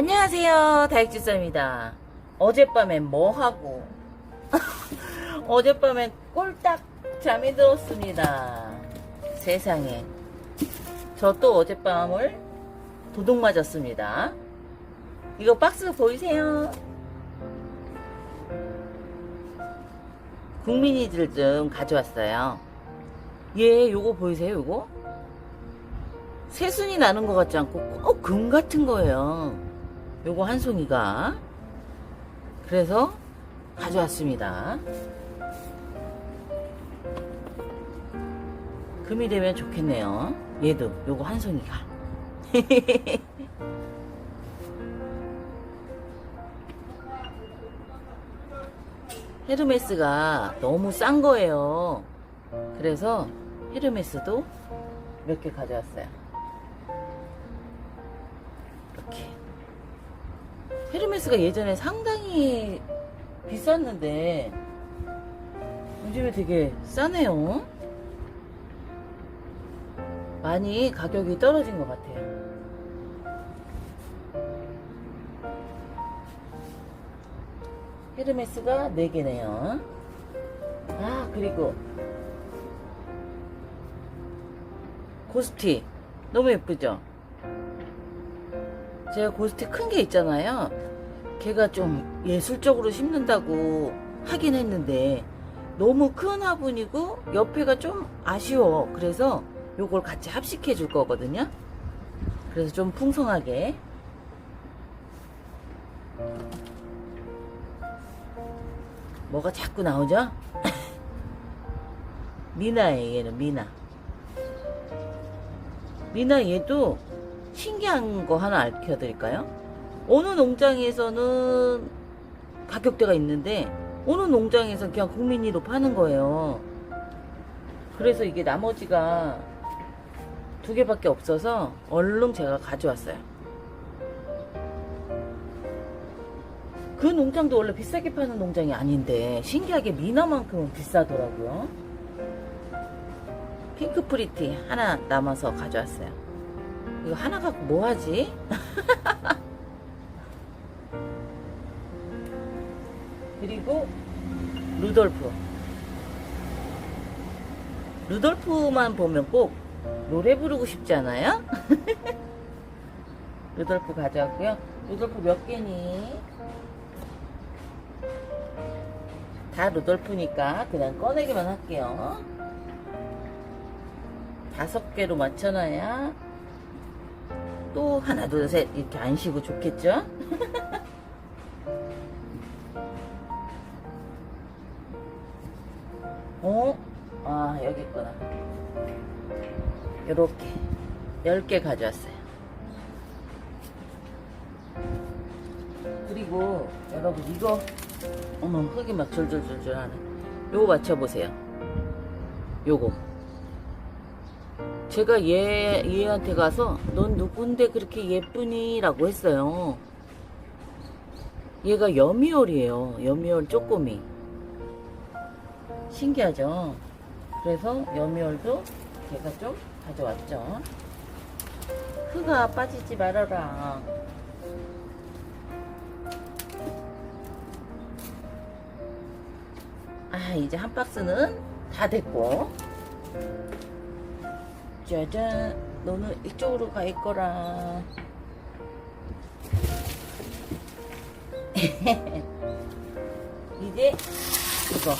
안녕하세요. 다육지쌤입니다. 어젯밤엔 뭐 하고? 어젯밤엔 꼴딱 잠이 들었습니다. 세상에. 저 또 어젯밤을 도둑 맞았습니다. 이거 박스 보이세요? 국민이들 좀 가져왔어요. 얘 요거 보이세요? 요거? 새순이 나는 것 같지 않고 꼭 금 같은 거예요. 요거 한 송이가. 그래서 가져왔습니다. 금이 되면 좋겠네요. 얘도 요거 한 송이가. 헤르메스가 너무 싼 거예요. 그래서 헤르메스도 몇 개 가져왔어요. 이렇게. 헤르메스가 예전에 상당히 비쌌는데 요즘에 되게 싸네요. 많이 가격이 떨어진 것 같아요. 헤르메스가 4개네요. 아, 그리고 고스티. 너무 예쁘죠? 제가 고스티 큰게 있잖아요. 걔가 좀 예술적으로 심는다고 하긴 했는데 너무 큰 화분이고 옆에가 좀 아쉬워. 그래서 요걸 같이 합식해 줄 거거든요. 그래서 좀 풍성하게 뭐가 자꾸 나오죠? 미나예요, 얘는 미나. 미나 얘도 신기한 거 하나 알려드릴까요? 어느 농장에서는 가격대가 있는데 어느 농장에서는 그냥 국민이로 파는 거예요. 그래서 이게 나머지가 두 개밖에 없어서 얼른 제가 가져왔어요. 그 농장도 원래 비싸게 파는 농장이 아닌데 신기하게 미나만큼은 비싸더라고요. 핑크 프리티 하나 남아서 가져왔어요. 이거 하나 갖고 뭐 하지? 그리고 루돌프. 루돌프만 보면 꼭 노래 부르고 싶지 않아요? 루돌프 가져왔고요. 루돌프 몇 개니? 다 루돌프니까 그냥 꺼내기만 할게요. 다섯 개로 맞춰놔야 또 하나, 둘, 셋 이렇게 안 쉬고 좋겠죠? 어? 아, 여기 있구나. 요렇게 10개 가져왔어요. 그리고 여러분 이거 어머 흙이 막 졸졸졸졸 하네. 요거 맞춰보세요. 요거. 제가 얘, 얘한테 가서 넌 누군데 그렇게 예쁘니? 라고 했어요. 얘가 여미올이에요. 여미올 쪼꼬미. 신기하죠? 그래서 여미올도 제가 좀 가져왔죠. 흙아 빠지지 말아라. 아, 이제 한 박스는 다 됐고. 짜잔, 너는 이쪽으로 가 있거라. 이제 이거.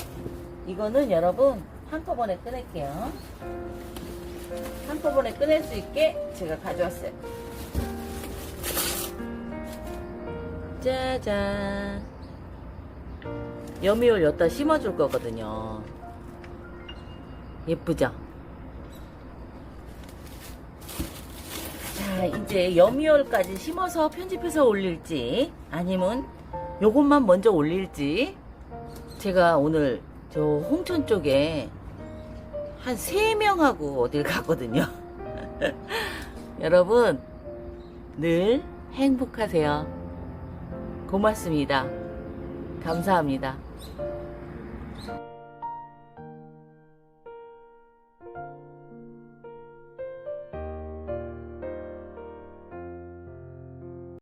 이거는 여러분 한꺼번에 꺼낼게요. 한꺼번에 꺼낼 수 있게 제가 가져왔어요. 짜잔. 여미올 여기다 심어줄 거거든요. 예쁘죠? 이제 여미올까지 심어서 편집해서 올릴지, 아니면 요것만 먼저 올릴지, 제가 오늘 저 홍천 쪽에 한 3명하고 어딜 가거든요. 여러분, 늘 행복하세요. 고맙습니다. 감사합니다.